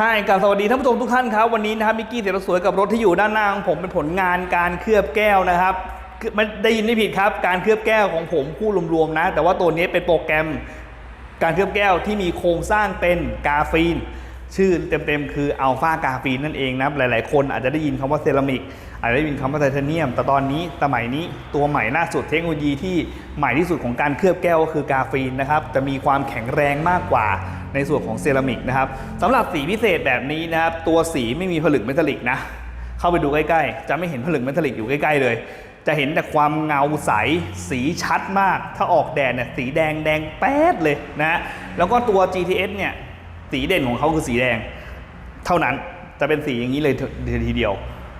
ฮายกับสวัสดีท่านผู้ชมทุกท่านครับ วันนี้นะครับมิกกี้เสียรถสวยกับรถที่อยู่ด้านหน้าของผมเป็นผลงานการเคลือบแก้วนะครับคือไม่ได้ยินไม่ผิดครับ การเคลือบแก้วของผมคู่รวมๆนะ แต่ว่าตัวนี้เป็นโปรแกรมการเคลือบแก้วที่มีโครงสร้างเป็นกาฟีน ชื่อเต็มๆ คืออัลฟากาฟีนนั่นเองนะหลายๆ คนอาจจะได้ยินคำว่าเซรามิกอาจจะได้ยินคำว่าไทเทเนียม แต่ตอนนี้สมัยนี้ตัวใหม่ล่าสุดเทคโนโลยีที่ใหม่ที่สุดของการเคลือบแก้วก็คือกาฟีนนะครับจะมีความแข็งแรงมากกว่า ในส่วนของเซรามิกนะครับสำหรับสีพิเศษแบบนี้นะครับตัวสีไม่มีผลึกเมทัลลิกนะเข้าไปดูใกล้ๆ จะไม่เห็นผลึกเมทัลลิกอยู่ใกล้ๆเลย จะเห็นแต่ความเงาใสสีชัดมาก ถ้าออกแดดเนี่ยสีแดงแดงแป๊ดเลยนะแล้วก็ตัว GTS เนี่ยสีเด่นของเขาคือสีแดง เท่านั้นจะเป็นสีอย่างนี้เลยทีเดียว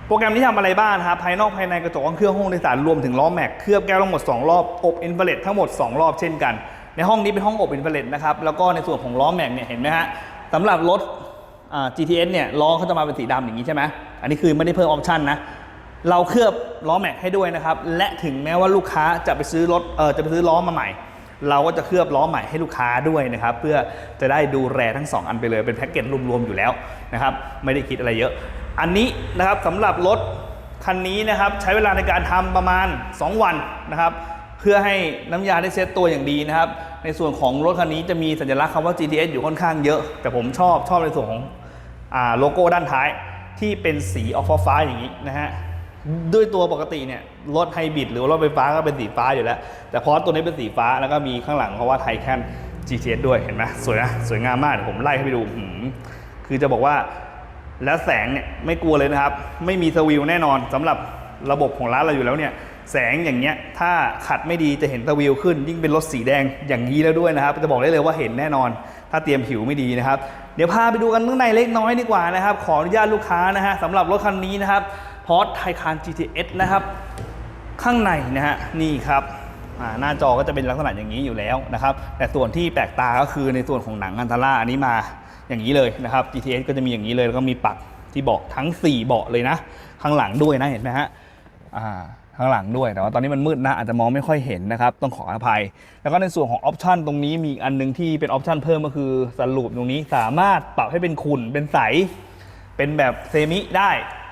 โปรแกรมที่ทำอะไรบ้างครับภายนอกภายในกระจกเครื่องห้องโดยสารรวมถึงล้อแม็กเคลือบแก้วทั้งหมด 2 รอบ อบอินฟราเรดทั้งหมด 2 รอบเช่นกัน ในห้องนี้เป็นห้องอบอินฟราเรดนะครับ แล้วก็ในส่วนของล้อแม็กเนี่ยเห็นไหมฮะสำหรับรถ GTS เนี่ยล้อเขาจะมาเป็นสีดำอย่างนี้ใช่ไหมอันนี้คือไม่ได้เพิ่มออปชั่นนะเราเคลือบล้อแม็กให้ด้วยนะครับ และถึงแม้ว่าลูกค้าจะไปซื้อรถเออจะไปซื้อล้อมาใหม่ เราก็จะเคลือบล้อใหม่ให้ลูกค้าด้วยนะครับ เพื่อจะได้ดูแลทั้ง 2 อันไปเลยเป็นแพ็กเกจรวมๆอยู่แล้วนะครับไม่ได้คิดอะไรเยอะ อันนี้นะครับสำหรับรถคันนี้นะครับใช้เวลาในการทำประมาณ 2 วันนะครับ พื่อให้น้ำยาได้เซตตัวอย่างดีนะครับ ในส่วนของรถคันนี้จะมีสัญลักษณ์คำว่า GTS อยู่ค่อนข้างเยอะ แต่ผมชอบชอบในส่วนของโลโก้ด้านท้ายที่เป็นสีออกฟ้าอย่างนี้นะฮะ ด้วยตัวปกติเนี่ยรถไฮบริดหรือรถไฟฟ้าก็เป็นสีฟ้าอยู่แล้ว แต่พอตัวนี้เป็นสีฟ้าแล้วก็มีข้างหลังเพราะว่าไทแคน GTS ด้วยเห็นไหมสวยนะ สวยงามมากเดี๋ยวผมไล่ให้ไปดูคือจะบอกว่าแล้วแสงเนี่ยไม่กลัวเลยนะครับ ไม่มีสวิวแน่นอนสำหรับระบบของร้านเราอยู่แล้วเนี่ย แสงอย่างเงี้ยถ้าขัดไม่ดีจะเห็นสวิวขึ้น ยิ่งเป็นรถสีแดงอย่างนี้แล้วด้วยนะครับ จะบอกได้เลยว่าเห็นแน่นอน ถ้าเตรียมผิวไม่ดีนะครับ เดี๋ยวพาไปดูกันข้างในเล็กน้อยดีกว่านะครับ ขออนุญาตลูกค้านะฮะสำหรับรถคันนี้นะครับพอร์ตไทคาน GTS นะครับ ข้างในนะฮะนี่ครับหน้าจอก็จะเป็นลักษณะอย่างนี้อยู่แล้วนะครับ แต่ส่วนที่แปลกตาก็คือในส่วนของหนังอันทาร่าอันนี้มาอย่างนี้เลยนะครับ GTS ก็จะมีอย่างนี้เลยแล้วก็มีปักที่เบาะทั้ง 4 เบาะเลยนะ ข้างหลังด้วยนะเห็นไหมฮะอ่า ข้างหลังด้วย แต่ว่าตอนนี้มันมืดนะอาจจะมองไม่ค่อยเห็นนะครับ ต้องขออภัย แล้วก็ในส่วนของออปชันตรงนี้มีอีกอันหนึงที่เป็นออปชันเพิ่มก็คือสลูปตรงนี้สามารถปรับให้เป็นขุ่นเป็นใส เป็นแบบเซมิได้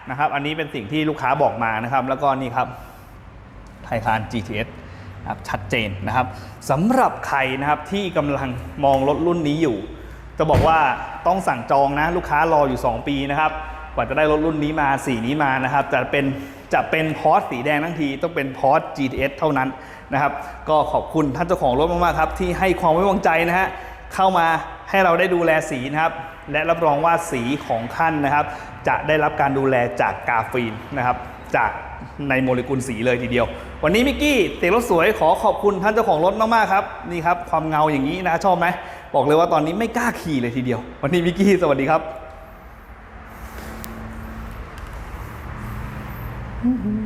นะครับ อันนี้เป็นสิ่งที่ลูกค้าบอกมานะครับ แล้วก็นี่ครับไทคาน GTS นะครับชัดเจนนะครับสำหรับใครนะครับที่กำลังมองรถรุ่นนี้อยู่ จะบอกว่าต้องสั่งจองนะลูกค้ารออยู่ 2 ปีนะครับ กว่าจะได้รถรุ่นนี้มาสีนี้มานะครับจะเป็นจะเป็นพอร์ตสีแดงทั้งทีต้องเป็นพอร์ต GTS เท่านั้นนะครับก็ขอบคุณท่านเจ้าของรถมากๆครับที่ให้ความไว้วางใจนะฮะเข้ามาให้เราได้ดูแลสีนะครับและรับรองว่าสีของท่านนะครับ จะได้รับการดูแลจากกาฟีนนะครับจากในโมเลกุลสีเลยทีเดียว วันนี้มิกกี้เตะรถสวยขอขอบคุณท่านเจ้าของรถมากๆครับนี่ครับความเงาอย่างนี้นะชอบไหมบอกเลยว่าตอนนี้ไม่กล้าขี่เลยทีเดียว วันนี้มิกกี้สวัสดีครับ Mm-hmm.